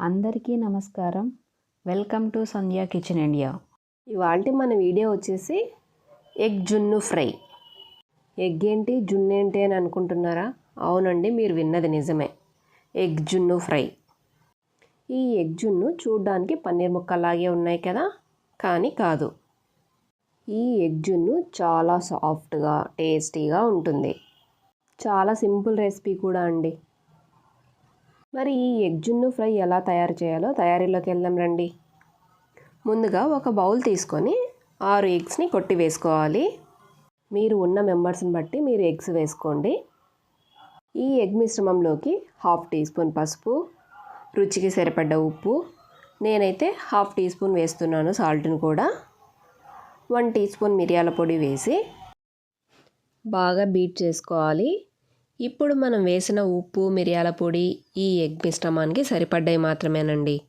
అందరికీ నమస్కారం. Welcome to Sandhya kitchen India ఇవాళ మన వీడియో వచ్చేసి ఎగ్ జున్ను ఫ్రై. ఎగ్ ఏంటి? జున్ను ఏంటి అని అనుకుంటున్నారా? అవునండి మీరు విన్నది నిజమే. ఎగ్ జున్ను ఫ్రై. ఈ ఎగ్ జున్ను చూడ్డానికి పన్నీర్ ముక్కలాగే ఉన్నాయి కదా? కానీ కాదు. ఈ ఎగ్ జున్ను చాలా సాఫ్ట్గా టేస్టీగా ఉంటుంది. చాలా సింపుల్ రెసిపీ కూడా అండి. మరి ఈ ఎగ్ జున్ను ఫ్రై ఎలా తయారు చేయాలో తయారీలోకి వెళ్దాం రండి. ముందుగా ఒక బౌల్ తీసుకొని ఆరు ఎగ్స్ని కొట్టి వేసుకోవాలి. మీరు ఉన్న మెంబర్స్ని బట్టి మీరు ఎగ్స్ వేసుకోండి. ఈ ఎగ్ మిశ్రమంలోకి హాఫ్ టీ స్పూన్ పసుపు రుచికి సరిపడ్డ ఉప్పు నేనైతే హాఫ్ టీ స్పూన్ వేస్తున్నాను సాల్ట్ని కూడా. వన్ టీ స్పూన్ మిరియాల పొడి వేసి బాగా బీట్ చేసుకోవాలి. ఇప్పుడు మనం వేసిన ఉప్పు మిరియాల పొడి ఈ ఎగ్ మిశ్రమానికి సరిపడ్డాయి మాత్రమేనండి.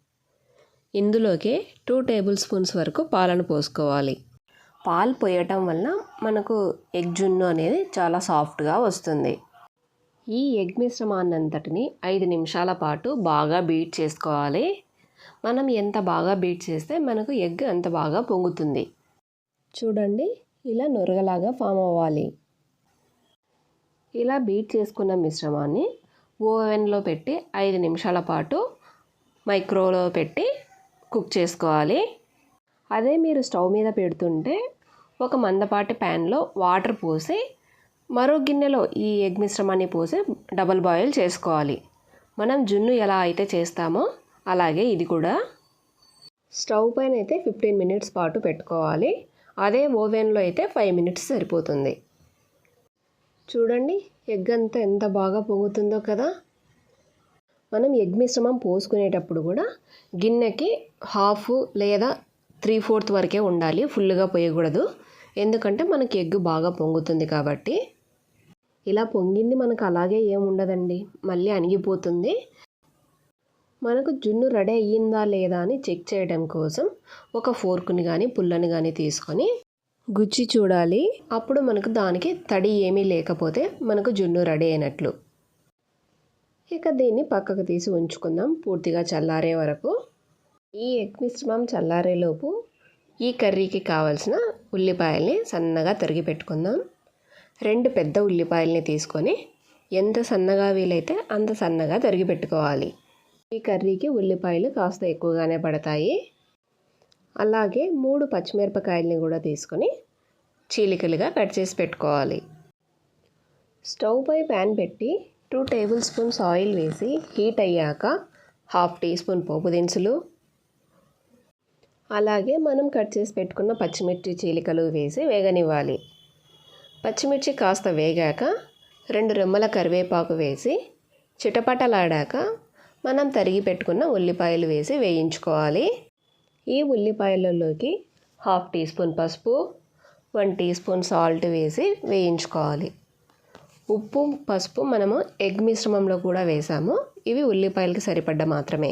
ఇందులోకి టూ టేబుల్ స్పూన్స్ వరకు పాలను పోసుకోవాలి. పాలు పోయటం వల్ల మనకు ఎగ్ జున్ను అనేది చాలా సాఫ్ట్గా వస్తుంది. ఈ ఎగ్ మిశ్రమాన్నంతటిని ఐదు నిమిషాల పాటు బాగా బీట్ చేసుకోవాలి. మనం ఎంత బాగా బీట్ చేస్తే మనకు ఎగ్ అంత బాగా పొంగుతుంది. చూడండి ఇలా నొరగలాగా ఫామ్ అవ్వాలి. ఇలా బీట్ చేసుకున్న మిశ్రమాన్ని ఓవెన్లో పెట్టి ఐదు నిమిషాల పాటు మైక్రోలో పెట్టి కుక్ చేసుకోవాలి. అదే మీరు స్టవ్ మీద పెడుతుంటే ఒక మందపాటి ప్యాన్లో వాటర్ పోసి మరో గిన్నెలో ఈ ఎగ్ మిశ్రమాన్ని పోసి డబల్ బాయిల్ చేసుకోవాలి. మనం జున్ను ఎలా అయితే చేస్తామో అలాగే ఇది కూడా. స్టవ్ పైన అయితే ఫిఫ్టీన్ మినిట్స్ పాటు పెట్టుకోవాలి. అదే ఓవెన్లో అయితే ఫైవ్ మినిట్స్ సరిపోతుంది. చూడండి ఎగ్ అంతా ఎంత బాగా పొంగుతుందో కదా. మనం ఎగ్ మిశ్రమం పోసుకునేటప్పుడు కూడా గిన్నెకి హాఫ్ లేదా త్రీ ఫోర్త్ వరకే ఉండాలి ఫుల్గా పోయకూడదు. ఎందుకంటే మనకి ఎగ్ బాగా పొంగుతుంది కాబట్టి. ఇలా పొంగింది మనకు అలాగే ఏముండదండి మళ్ళీ అణిగిపోతుంది. మనకు జున్ను రెడీ అయ్యిందా లేదా అని చెక్ చేయడం కోసం ఒక ఫోర్క్ని కానీ పుల్లని కానీ తీసుకొని గుచ్చి చూడాలి. అప్పుడు మనకు దానికి తడి ఏమీ లేకపోతే మనకు జున్ను రెడీ అయినట్లు. ఇక దీన్ని పక్కకు తీసి ఉంచుకుందాం పూర్తిగా చల్లారే వరకు. ఈ ఎగ్ మిశ్రమం చల్లారేలోపు ఈ కర్రీకి కావలసిన ఉల్లిపాయల్ని సన్నగా తరిగి పెట్టుకుందాం. రెండు పెద్ద ఉల్లిపాయల్ని తీసుకొని ఎంత సన్నగా వీలైతే అంత సన్నగా తరిగి పెట్టుకోవాలి. ఈ కర్రీకి ఉల్లిపాయలు కాస్త ఎక్కువగానే పడతాయి. అలాగే మూడు పచ్చిమిరపకాయలని కూడా తీసుకొని చీలికలుగా కట్ చేసి పెట్టుకోవాలి. స్టవ్ పై ప్యాన్ పెట్టి టూ టేబుల్ స్పూన్స్ ఆయిల్ వేసి హీట్ అయ్యాక హాఫ్ టీ స్పూన్ పోపు దినుసులు అలాగే మనం కట్ చేసి పెట్టుకున్న పచ్చిమిర్చి చీలికలు వేసి వేగనివ్వాలి. పచ్చిమిర్చి కాస్త వేగాక రెండు రెమ్మల కరివేపాకు వేసి చిటపటలాడాక మనం తరిగి పెట్టుకున్న ఉల్లిపాయలు వేసి వేయించుకోవాలి. ఈ ఉల్లిపాయలలోకి హాఫ్ టీ స్పూన్ పసుపు వన్ టీ స్పూన్ సాల్ట్ వేసి వేయించుకోవాలి. ఉప్పు పసుపు మనము ఎగ్ మిశ్రమంలో కూడా వేసాము. ఇవి ఉల్లిపాయలకి సరిపడ్డ మాత్రమే.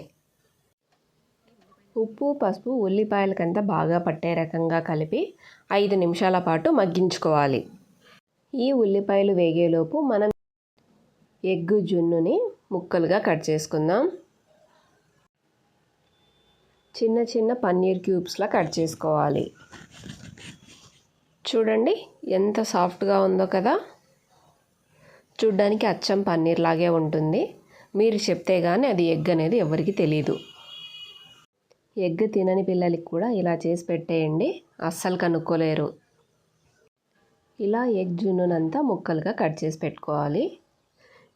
ఉప్పు పసుపు ఉల్లిపాయలకంతా బాగా పట్టే రకంగా కలిపి ఐదు నిమిషాల పాటు మగ్గించుకోవాలి. ఈ ఉల్లిపాయలు వేగేలోపు మనం ఎగ్ జున్నుని ముక్కలుగా కట్ చేసుకుందాం. చిన్న చిన్న పన్నీర్ క్యూబ్స్లా కట్ చేసుకోవాలి. చూడండి ఎంత సాఫ్ట్గా ఉందో కదా. చూడ్డానికి అచ్చం పన్నీర్ లాగే ఉంటుంది. మీరు చెప్తే కానీ అది ఎగ్ అనేది ఎవరికి తెలియదు ఎగ్ తినని పిల్లలకి కూడా ఇలా చేసి పెట్టేయండి. అస్సలు కనుక్కోలేరు. ఇలా ఎగ్ జున్నునంతా ముక్కలుగా కట్ చేసి పెట్టుకోవాలి.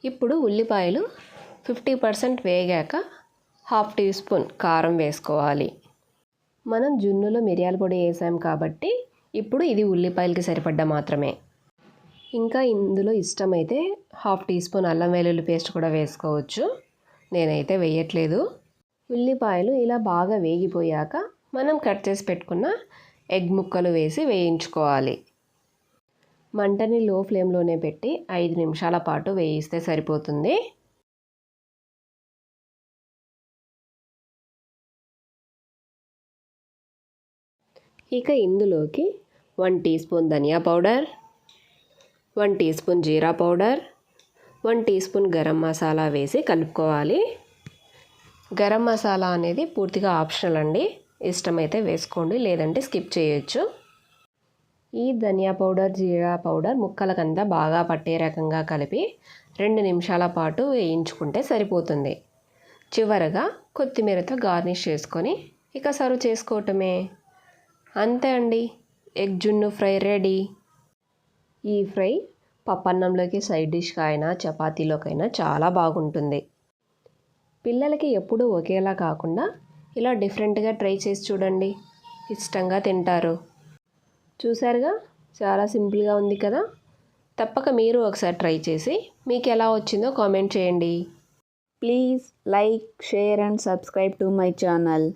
ఇప్పుడు ఉల్లిపాయలు ఫిఫ్టీ పర్సెంట్ వేగాక హాఫ్ టీ స్పూన్ కారం వేసుకోవాలి. మనం జున్నులో మిరియాల పొడి వేసాం కాబట్టి ఇప్పుడు ఇది ఉల్లిపాయలకి సరిపడ్డ మాత్రమే. ఇంకా ఇందులో ఇష్టమైతే హాఫ్ టీ స్పూన్ అల్లం వెల్లుల్లి పేస్ట్ కూడా వేసుకోవచ్చు. నేనైతే వేయట్లేదు. ఉల్లిపాయలు ఇలా బాగా వేగిపోయాక మనం కట్ చేసి పెట్టుకున్న ఎగ్ ముక్కలు వేసి వేయించుకోవాలి. మంటని లో ఫ్లేమ్లోనే పెట్టి ఐదు నిమిషాల పాటు వేయిస్తే సరిపోతుంది. ఇక ఇందులోకి వన్ టీ స్పూన్ ధనియా పౌడర్ వన్ టీ స్పూన్ జీరా powder one teaspoon garam masala వేసి కలుపుకోవాలి. గరం మసాలా అనేది పూర్తిగా ఆప్షనల్ అండి. ఇష్టమైతే వేసుకోండి లేదంటే స్కిప్ చేయొచ్చు. ఈ ధనియా పౌడర్ జీరా పౌడర్ ముక్కలకంతా బాగా పట్టే రకంగా కలిపి రెండు నిమిషాల పాటు వేయించుకుంటే సరిపోతుంది. చివరగా కొత్తిమీరతో గార్నిష్ చేసుకొని ఇక సర్వ్ చేసుకోవటమే. అంతే అండి. ఎగ్ జున్ను ఫ్రై రెడీ. ఈ ఫ్రై పప్పన్నంలోకి సైడ్ డిష్గా అయినా చపాతీలోకైనా చాలా బాగుంటుంది. పిల్లలకి ఎప్పుడూ ఒకేలా కాకుండా ఇలా డిఫరెంట్గా ట్రై చేసి చూడండి. ఇష్టంగా తింటారు. చూసారుగా? చాలా సింపుల్గా ఉంది కదా? తప్పక మీరు ఒకసారి ట్రై చేసి మీకు ఎలా వచ్చిందో కామెంట్ చేయండి. Please like share and subscribe to my channel.